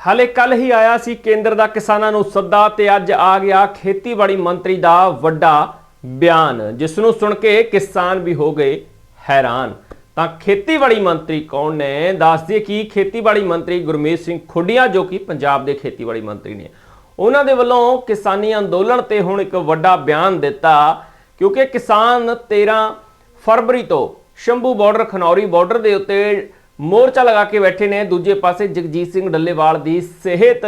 ਹਾਲੇ ਕੱਲ ਹੀ ਆਇਆ ਸੀ ਕੇਂਦਰ ਦਾ ਕਿਸਾਨਾਂ ਨੂੰ ਸੱਦਾ ਤੇ ਅੱਜ ਆ ਗਿਆ ਖੇਤੀਬਾੜੀ ਮੰਤਰੀ ਦਾ ਵੱਡਾ ਬਿਆਨ, ਜਿਸ ਨੂੰ ਸੁਣ ਕੇ ਕਿਸਾਨ ਵੀ ਹੋ ਗਏ ਹੈਰਾਨ। ਤਾਂ ਖੇਤੀਬਾੜੀ ਮੰਤਰੀ ਕੌਣ ਨੇ? ਦੱਸ ਕਿ ਖੇਤੀਬਾੜੀ ਮੰਤਰੀ ਗੁਰਮੀਤ ਸਿੰਘ ਖੁੱਡੀਆਂ, ਜੋ ਕਿ ਪੰਜਾਬ ਦੇ ਖੇਤੀਬਾੜੀ ਮੰਤਰੀ ਨੇ। ਉਹਨਾਂ ਦੇ ਵੱਲੋਂ ਕਿਸਾਨੀ ਅੰਦੋਲਨ ਤੇ ਹੁਣ ਇੱਕ ਵੱਡਾ ਬਿਆਨ ਦਿੱਤਾ, ਕਿਉਂਕਿ ਕਿਸਾਨ 13 ਫਰਵਰੀ ਤੋਂ ਸ਼ੰਭੂ ਬਾਰਡਰ, ਖਨੌਰੀ ਬਾਰਡਰ ਦੇ ਉੱਤੇ ਮੋਰਚਾ ਲਗਾ ਕੇ ਬੈਠੇ ਨੇ। ਦੂਜੇ ਪਾਸੇ ਜਗਜੀਤ ਸਿੰਘ ਡੱਲੇਵਾਲ ਦੀ ਸਿਹਤ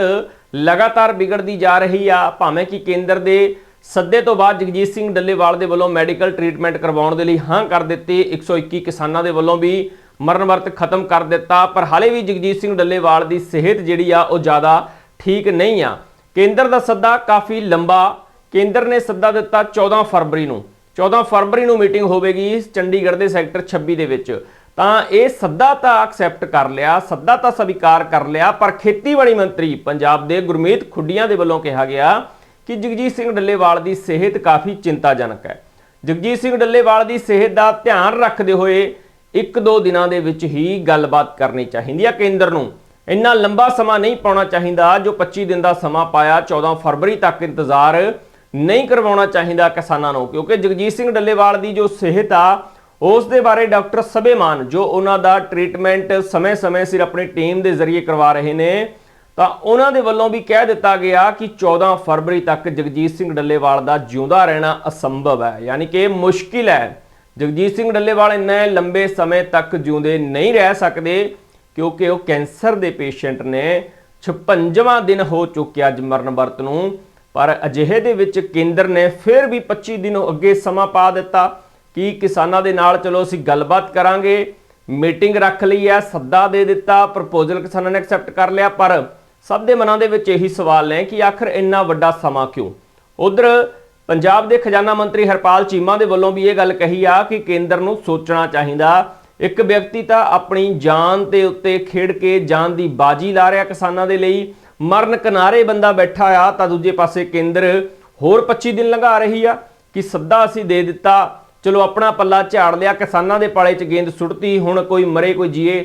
ਲਗਾਤਾਰ ਵਿਗੜਦੀ ਜਾ ਰਹੀ ਆ। ਭਾਵੇਂ ਕਿ ਕੇਂਦਰ ਦੇ ਸੱਦੇ ਤੋਂ ਬਾਅਦ ਜਗਜੀਤ ਸਿੰਘ ਡੱਲੇਵਾਲ ਦੇ ਵੱਲੋਂ ਮੈਡੀਕਲ ਟ੍ਰੀਟਮੈਂਟ ਕਰਵਾਉਣ ਦੇ ਲਈ ਹਾਂ ਕਰ ਦਿੱਤੀ। 121 ਕਿਸਾਨਾਂ ਦੇ ਵੱਲੋਂ ਵੀ ਮਰਨ ਵਰਤ ਖਤਮ ਕਰ ਦਿੱਤਾ। ਪਰ ਹਾਲੇ ਵੀ ਜਗਜੀਤ ਸਿੰਘ ਡੱਲੇਵਾਲ ਦੀ ਸਿਹਤ ਜਿਹੜੀ ਆ, ਉਹ ਜ਼ਿਆਦਾ ਠੀਕ ਨਹੀਂ ਆ। ਕੇਂਦਰ ਦਾ ਸੱਦਾ ਕਾਫੀ ਲੰਬਾ। ਕੇਂਦਰ ਨੇ ਸੱਦਾ ਦਿੱਤਾ 14 ਫਰਵਰੀ ਨੂੰ। 14 ਫਰਵਰੀ ਨੂੰ ਮੀਟਿੰਗ ਹੋਵੇਗੀ ਚੰਡੀਗੜ੍ਹ ਦੇ ਸੈਕਟਰ 26 ਦੇ ਵਿੱਚ। ਤਾਂ ਇਹ ਸੱਦਾ ਤਾਂ ਐਕਸੈਪਟ ਕਰ ਲਿਆ, ਸੱਦਾ ਤਾਂ ਸਵੀਕਾਰ ਕਰ ਲਿਆ, ਪਰ ਖੇਤੀਬਾੜੀ ਮੰਤਰੀ ਪੰਜਾਬ ਦੇ ਗੁਰਮੀਤ ਖੁੱਡੀਆਂ ਦੇ ਵੱਲੋਂ ਕਿਹਾ ਗਿਆ ਕਿ ਜਗਜੀਤ ਸਿੰਘ ਡੱਲੇਵਾਲ ਦੀ ਸਿਹਤ ਕਾਫੀ ਚਿੰਤਾਜਨਕ ਹੈ। ਜਗਜੀਤ ਸਿੰਘ ਡੱਲੇਵਾਲ ਦੀ ਸਿਹਤ ਦਾ ਧਿਆਨ ਰੱਖਦੇ ਹੋਏ ਇੱਕ ਦੋ ਦਿਨਾਂ ਦੇ ਵਿੱਚ ਹੀ ਗੱਲਬਾਤ ਕਰਨੀ ਚਾਹੀਦੀ ਹੈ ਕੇਂਦਰ ਨੂੰ। ਇੰਨਾ ਲੰਬਾ ਸਮਾਂ ਨਹੀਂ ਪਾਉਣਾ ਚਾਹੀਦਾ, ਜੋ 25 ਦਿਨ ਦਾ ਸਮਾਂ ਪਾਇਆ 14 ਫਰਵਰੀ ਤੱਕ ਇੰਤਜ਼ਾਰ ਨਹੀਂ ਕਰਵਾਉਣਾ ਚਾਹੀਦਾ ਕਿਸਾਨਾਂ ਨੂੰ, ਕਿਉਂਕਿ ਜਗਜੀਤ ਸਿੰਘ ਡੱਲੇਵਾਲ ਦੀ ਜੋ ਸਿਹਤ ਆ ਉਸ ਦੇ ਬਾਰੇ ਡਾਕਟਰ ਸਬੇਮਾਨ ਜੋ ਉਹਨਾਂ ਦਾ ਟ੍ਰੀਟਮੈਂਟ ਸਮੇਂ-ਸਮੇਂ ਸਿਰ ਆਪਣੀ ਟੀਮ ਦੇ ਜ਼ਰੀਏ ਕਰਵਾ ਰਹੇ ਨੇ, ਤਾਂ ਉਹਨਾਂ ਦੇ ਵੱਲੋਂ ਵੀ ਕਹਿ ਦਿੱਤਾ ਗਿਆ ਕਿ 14 ਫਰਵਰੀ ਤੱਕ ਜਗਜੀਤ ਸਿੰਘ ਡੱਲੇਵਾਲ ਦਾ ਜਿਉਂਦਾ ਰਹਿਣਾ ਅਸੰਭਵ ਹੈ। ਯਾਨੀ ਕਿ ਮੁਸ਼ਕਿਲ ਹੈ। ਜਗਜੀਤ ਸਿੰਘ ਡੱਲੇਵਾਲ ਇੰਨੇ ਲੰਬੇ ਸਮੇਂ ਤੱਕ ਜਿਉਂਦੇ ਨਹੀਂ ਰਹਿ ਸਕਦੇ ਕਿਉਂਕਿ ਉਹ ਕੈਂਸਰ ਦੇ ਪੇਸ਼ੈਂਟ ਨੇ। 56ਵਾਂ ਦਿਨ ਹੋ ਚੁੱਕਿਆ ਅੱਜ ਮਰਨ ਵਰਤ ਨੂੰ, ਪਰ ਅਜਿਹੇ ਦੇ ਵਿੱਚ ਕੇਂਦਰ ਨੇ ਫਿਰ ਵੀ 25 ਦਿਨ ਅੱਗੇ ਸਮਾਂ ਪਾ ਦਿੱਤਾ। ਕਿ ਕਿਸਾਨਾਂ ਦੇ ਨਾਲ ਚਲੋ ਅਸੀਂ ਗੱਲਬਾਤ ਕਰਾਂਗੇ। ਮੀਟਿੰਗ ਰੱਖ ਲਈ ਹੈ, ਸੱਦਾ ਦੇ ਦਿੱਤਾ, ਪ੍ਰਪੋਜ਼ਲ ਕਿਸਾਨਾਂ ਨੇ ਐਕਸੈਪਟ ਕਰ ਲਿਆ, ਪਰ ਸਭ ਦੇ ਮਨਾਂ ਦੇ ਵਿੱਚ ਇਹੀ ਸਵਾਲ ਨੇ ਕਿ ਆਖਰ ਇੰਨਾ ਵੱਡਾ ਸਮਾਂ ਕਿਉਂ? ਉਧਰ ਪੰਜਾਬ ਦੇ ਖਜ਼ਾਨਾ ਮੰਤਰੀ ਹਰਪਾਲ ਚੀਮਾ ਦੇ ਵੱਲੋਂ ਵੀ ਇਹ ਗੱਲ ਕਹੀ ਆ ਕਿ ਕੇਂਦਰ ਨੂੰ ਸੋਚਣਾ ਚਾਹੀਦਾ। ਇੱਕ ਵਿਅਕਤੀ ਤਾਂ ਆਪਣੀ ਜਾਨ ਦੇ ਉੱਤੇ ਖੇਡ ਕੇ ਜਾਨ ਦੀ ਬਾਜੀ ਲਾ ਰਿਹਾ ਕਿਸਾਨਾਂ ਦੇ ਲਈ। ਮਰਨ ਕਿਨਾਰੇ ਬੰਦਾ ਬੈਠਾ ਆ ਤਾਂ ਦੂਜੇ ਪਾਸੇ ਕੇਂਦਰ ਹੋਰ 25 ਦਿਨ ਲੰਘਾ ਰਹੀ ਆ। ਕਿ ਸੱਦਾ ਅਸੀਂ ਦੇ ਦਿੱਤਾ ਚਲੋ ਆਪਣਾ ਪੱਲਾ ਝਾੜ ਲਿਆ, ਕਿਸਾਨਾਂ ਦੇ ਪਾਲੇ 'ਚ ਗੇਂਦ ਸੁੱਟਤੀ, ਹੁਣ ਕੋਈ ਮਰੇ ਕੋਈ ਜੀਏ,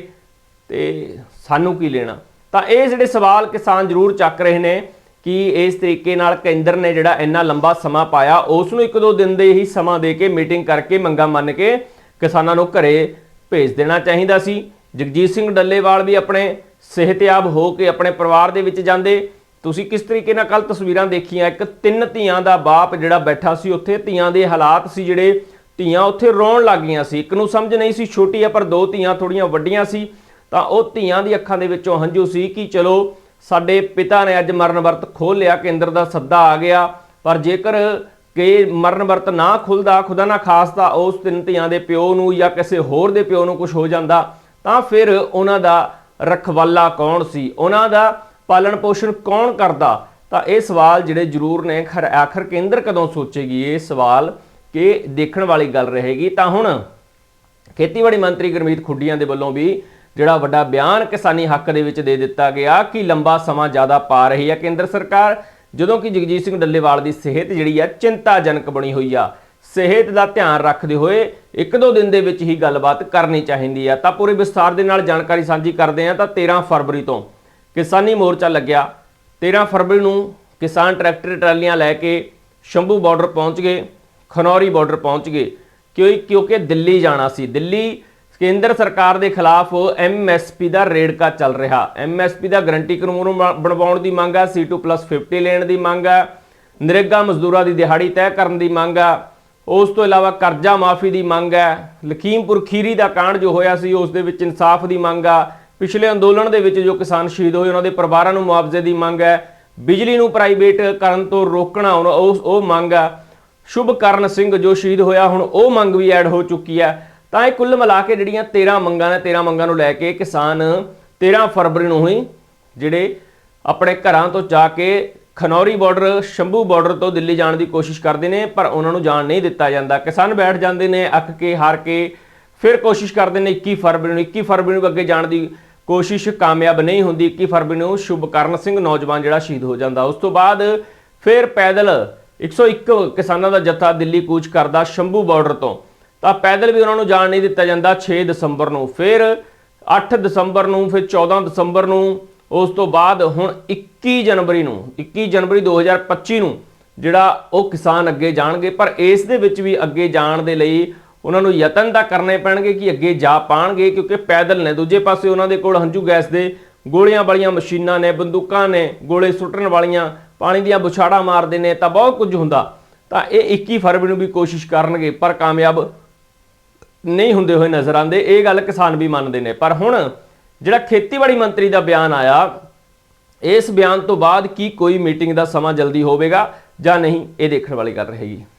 ਤੇ ਸਾਨੂੰ ਕੀ ਲੈਣਾ? ਤਾਂ ਇਹ ਜਿਹੜੇ ਸਵਾਲ ਕਿਸਾਨ ਜ਼ਰੂਰ ਚੱਕ ਰਹੇ ਨੇ ਕਿ ਇਸ ਤਰੀਕੇ ਨਾਲ ਕੇਂਦਰ ਨੇ ਜਿਹੜਾ ਇੰਨਾ ਲੰਬਾ ਸਮਾਂ ਪਾਇਆ, ਉਸ ਨੂੰ ਇੱਕ ਦੋ ਦਿਨ ਦੇ ਹੀ ਸਮਾਂ ਦੇ ਕੇ ਮੀਟਿੰਗ ਕਰਕੇ ਮੰਗਾ ਮੰਨ ਕੇ ਕਿਸਾਨਾਂ ਨੂੰ ਘਰੇ ਭੇਜ ਦੇਣਾ ਚਾਹੀਦਾ ਸੀ। ਜਗਜੀਤ ਸਿੰਘ ਡੱਲੇਵਾਲ ਵੀ ਆਪਣੇ ਸਿਹਤਯਾਬ ਹੋ ਕੇ ਆਪਣੇ ਪਰਿਵਾਰ ਦੇ ਵਿੱਚ ਜਾਂਦੇ। ਤੁਸੀਂ ਕਿਸ ਤਰੀਕੇ ਨਾਲ ਕੱਲ ਤਸਵੀਰਾਂ ਦੇਖੀਆਂ? ਇੱਕ ਤਿੰਨ ਧੀਆਂ ਦਾ ਬਾਪ ਜਿਹੜਾ ਬੈਠਾ ਸੀ, ਉੱਥੇ ਧੀਆਂ ਦੇ ਹਾਲਾਤ ਸੀ ਜਿਹੜੇ ਧੀਆਂ ਉੱਥੇ ਰੋਣ ਲੱਗ ਗਈਆਂ ਸੀ। ਇੱਕ ਨੂੰ ਸਮਝ ਨਹੀਂ ਸੀ, ਛੋਟੀ ਆ ਪਰ ਦੋ ਧੀਆਂ ਥੋੜੀਆਂ ਵੱਡੀਆਂ ਸੀ। ਤਾਂ ਉਹ ਧੀਆਂ ਦੀ ਅੱਖਾਂ ਦੇ ਵਿੱਚੋਂ ਹੰਝੂ ਸੀ ਕਿ ਚਲੋ, ਸਾਡੇ ਪਿਤਾ ਨੇ ਅੱਜ ਮਰਨ ਵਰਤ ਖੋਲ ਲਿਆ, ਕੇਂਦਰ ਦਾ ਸੱਦਾ ਆ ਗਿਆ। ਪਰ ਜੇਕਰ ਕਿ ਮਰਨ ਵਰਤ ਨਾ ਖੁੱਲਦਾ, ਖੁਦਾ ਨਾ ਖਾਸਤਾ ਉਸ ਤਿੰਨ ਧੀਆਂ ਦੇ ਪਿਓ ਨੂੰ ਜਾਂ ਕਿਸੇ ਹੋਰ ਦੇ ਪਿਓ ਨੂੰ ਕੁਝ ਹੋ ਜਾਂਦਾ। ਤਾਂ ਫਿਰ ਉਹਨਾਂ ਦਾ ਰਖਵਾਲਾ ਕੌਣ ਸੀ? ਉਹਨਾਂ ਦਾ ਪਾਲਣ ਪੋਸ਼ਣ ਕੌਣ ਕਰਦਾ? ਤਾਂ ਇਹ ਸਵਾਲ ਜਿਹੜੇ ਜ਼ਰੂਰ ਨੇ, ਖਰ, ਆਖਰ ਕੇਂਦਰ ਕਦੋਂ ਸੋਚੇਗੀ? ਇਹ ਸਵਾਲ ਕਿ ਦੇਖਣ ਵਾਲੀ ਗੱਲ ਰਹੇਗੀ, ਤਾਂ ਹੁਣ ਖੇਤੀਬਾੜੀ ਮੰਤਰੀ ਗੁਰਮੀਤ ਖੁੱਡੀਆਂ ਦੇ ਵੱਲੋਂ ਵੀ ਜਿਹੜਾ ਵੱਡਾ ਬਿਆਨ ਕਿਸਾਨੀ ਹੱਕ ਦੇ ਵਿੱਚ ਦੇ ਦਿੱਤਾ ਗਿਆ ਕਿ ਲੰਬਾ ਸਮਾਂ ਜ਼ਿਆਦਾ ਪਾ ਰਹੀ ਹੈ ਕੇਂਦਰ ਸਰਕਾਰ, ਜਦੋਂ ਕਿ ਜਗਜੀਤ ਸਿੰਘ ਡੱਲੇਵਾਲ ਦੀ ਸਿਹਤ ਜਿਹੜੀ ਆ ਚਿੰਤਾਜਨਕ ਬਣੀ ਹੋਈ ਆ। ਸਿਹਤ ਦਾ ਧਿਆਨ ਰੱਖਦੇ ਹੋਏ ਇੱਕ ਦੋ ਦਿਨ ਦੇ ਵਿੱਚ ਹੀ ਗੱਲਬਾਤ ਕਰਨੀ ਚਾਹੀਦੀ ਆ। ਤਾਂ ਪੂਰੇ ਵਿਸਥਾਰ ਦੇ ਨਾਲ ਜਾਣਕਾਰੀ ਸਾਂਝੀ ਕਰਦੇ ਆ ਤਾਂ 13 ਫਰਵਰੀ ਤੋਂ ਕਿਸਾਨੀ ਮੋਰਚਾ ਲੱਗਿਆ। 13 ਫਰਵਰੀ ਨੂੰ ਕਿਸਾਨ ਟਰੈਕਟਰ ਟਰਾਲੀਆਂ ਲੈ ਕੇ ਸ਼ੰਭੂ ਬਾਰਡਰ ਪਹੁੰਚ ਗਏ। ਖਨੌਰੀ ਬਾਰਡਰ ਪਹੁੰਚ ਗਏ। ਕਿਉਂ ਕਿਉਂਕਿ ਦਿੱਲੀ ਜਾਣਾ ਸੀ। ਦਿੱਲੀ ਕੇਂਦਰ ਸਰਕਾਰ ਦੇ ਖਿਲਾਫ ਐਮਐਸਪੀ ਦਾ ਰੇੜਕਾ ਚੱਲ ਰਿਹਾ। ਐਮਐਸਪੀ ਦਾ ਗਰੰਟੀ ਕਾਨੂੰਨ ਬਣਵਾਉਣ ਦੀ ਮੰਗ ਹੈ C2+50 ਲੈਣ ਦੀ ਮੰਗ ਆ। ਨਰੇਗਾ ਮਜ਼ਦੂਰਾਂ ਦੀ ਦਿਹਾੜੀ ਤੈਅ ਕਰਨ ਦੀ ਮੰਗ ਆ। ਉਸ ਤੋਂ ਇਲਾਵਾ ਕਰਜ਼ਾ ਮਾਫੀ ਦੀ ਮੰਗ ਹੈ ਲਖੀਮਪੁਰ ਖੀਰੀ ਦਾ ਕਾਂਡ ਜੋ ਹੋਇਆ ਸੀ, ਉਸ ਦੇ ਵਿੱਚ ਇਨਸਾਫ ਦੀ ਮੰਗ ਆ। ਪਿਛਲੇ ਅੰਦੋਲਨ ਦੇ ਵਿੱਚ ਜੋ ਕਿਸਾਨ ਸ਼ਹੀਦ ਹੋਏ, ਉਹਨਾਂ ਦੇ ਪਰਿਵਾਰਾਂ ਨੂੰ ਮੁਆਵਜ਼ੇ ਦੀ ਮੰਗ ਹੈ ਬਿਜਲੀ ਨੂੰ ਪ੍ਰਾਈਵੇਟ ਕਰਨ ਤੋਂ ਰੋਕਣਾ ਉਸ ਉਹ ਮੰਗ ਆ। ਸ਼ੁਭਕਰਨ ਸਿੰਘ ਜੋ ਸ਼ਹੀਦ ਹੋਇਆ, ਹੁਣ ਉਹ ਮੰਗ ਵੀ ਐਡ ਹੋ ਚੁੱਕੀ ਹੈ। ਤਾਂ ਇਹ ਕੁੱਲ ਮਿਲਾ ਕੇ ਜਿਹੜੀਆਂ 13 ਮੰਗਾਂ ਨੇ 13 ਮੰਗਾਂ ਨੂੰ ਲੈ ਕੇ ਕਿਸਾਨ 13 ਫਰਵਰੀ ਨੂੰ ਹੀ ਜਿਹੜੇ ਆਪਣੇ ਘਰਾਂ ਤੋਂ ਜਾ ਕੇ ਖਨੌਰੀ ਬਾਰਡਰ ਸ਼ੰਭੂ ਬਾਰਡਰ ਤੋਂ ਦਿੱਲੀ ਜਾਣ ਦੀ ਕੋਸ਼ਿਸ਼ ਕਰਦੇ ਨੇ, ਪਰ ਉਹਨਾਂ ਨੂੰ ਜਾਣ ਨਹੀਂ ਦਿੱਤਾ ਜਾਂਦਾ। ਕਿਸਾਨ ਬੈਠ ਜਾਂਦੇ ਨੇ, ਅੱਕ ਕੇ, ਹਾਰ ਕੇ, ਫਿਰ ਕੋਸ਼ਿਸ਼ ਕਰਦੇ ਨੇ 21 ਫਰਵਰੀ ਨੂੰ। 21 ਫਰਵਰੀ ਨੂੰ ਅੱਗੇ ਜਾਣ ਦੀ ਕੋਸ਼ਿਸ਼ ਕਾਮਯਾਬ ਨਹੀਂ ਹੁੰਦੀ। 21 ਫਰਵਰੀ ਨੂੰ ਸ਼ੁਭਕਰਨ ਸਿੰਘ ਨੌਜਵਾਨ ਜਿਹੜਾ ਸ਼ਹੀਦ ਹੋ ਜਾਂਦਾ। ਉਸ ਤੋਂ ਬਾਅਦ ਫਿਰ ਪੈਦਲ 101 ਕਿਸਾਨਾਂ ਦਾ ਜੱਥਾ ਦਿੱਲੀ ਕੂਚ ਕਰਦਾ ਸ਼ੰਭੂ ਬਾਰਡਰ ਤੋਂ। ਤਾਂ ਪੈਦਲ ਵੀ ਉਹਨਾਂ ਨੂੰ ਜਾਣ ਨਹੀਂ ਦਿੱਤਾ ਜਾਂਦਾ 6 ਦਸੰਬਰ ਨੂੰ। ਫਿਰ 8 ਦਸੰਬਰ ਨੂੰ, ਫਿਰ 14 ਦਸੰਬਰ ਨੂੰ, ਉਸ ਤੋਂ ਬਾਅਦ ਹੁਣ 21 ਜਨਵਰੀ ਨੂੰ 21 ਜਨਵਰੀ 2025 ਨੂੰ ਜਿਹੜਾ ਉਹ ਕਿਸਾਨ ਅੱਗੇ ਜਾਣਗੇ। ਪਰ ਇਸ ਦੇ ਵਿੱਚ ਵੀ ਅੱਗੇ ਜਾਣ ਦੇ ਲਈ ਉਹਨਾਂ ਨੂੰ ਯਤਨ ਤਾਂ ਕਰਨੇ ਪੈਣਗੇ ਕਿ ਅੱਗੇ ਜਾ ਪਾਣਗੇ, ਕਿਉਂਕਿ ਪੈਦਲ ਨੇ। ਦੂਜੇ ਪਾਸੇ ਉਹਨਾਂ ਦੇ ਕੋਲ ਹੰਝੂ ਗੈਸ ਦੇ ਗੋਲੀਆਂ ਵਾਲੀਆਂ ਮਸ਼ੀਨਾਂ ਨੇ, ਬੰਦੂਕਾਂ ਨੇ, ਗੋਲੇ ਸੁੱਟਣ ਵਾਲੀਆਂ ਪਾਣੀ ਦੀਆਂ ਬੁਛਾੜਾਂ ਮਾਰਦੇ ਨੇ ਤਾਂ ਬਹੁਤ ਕੁਝ ਹੁੰਦਾ। ਤਾਂ ਇਹ 21 ਫਰਵਰੀ ਨੂੰ ਵੀ ਕੋਸ਼ਿਸ਼ ਕਰਨਗੇ, ਪਰ ਕਾਮਯਾਬ ਨਹੀਂ ਹੁੰਦੇ ਹੋਏ ਨਜ਼ਰ ਆਉਂਦੇ। ਇਹ ਗੱਲ ਕਿਸਾਨ ਵੀ ਮੰਨਦੇ ਨੇ। ਪਰ ਹੁਣ ਜਿਹੜਾ ਖੇਤੀਬਾੜੀ ਮੰਤਰੀ ਦਾ ਬਿਆਨ ਆਇਆ, ਇਸ ਬਿਆਨ ਤੋਂ ਬਾਅਦ ਕੀ ਕੋਈ ਮੀਟਿੰਗ ਦਾ ਸਮਾਂ ਜਲਦੀ ਹੋਵੇਗਾ ਜਾਂ ਨਹੀਂ, ਇਹ ਦੇਖਣ ਵਾਲੀ ਗੱਲ ਰਹੇਗੀ।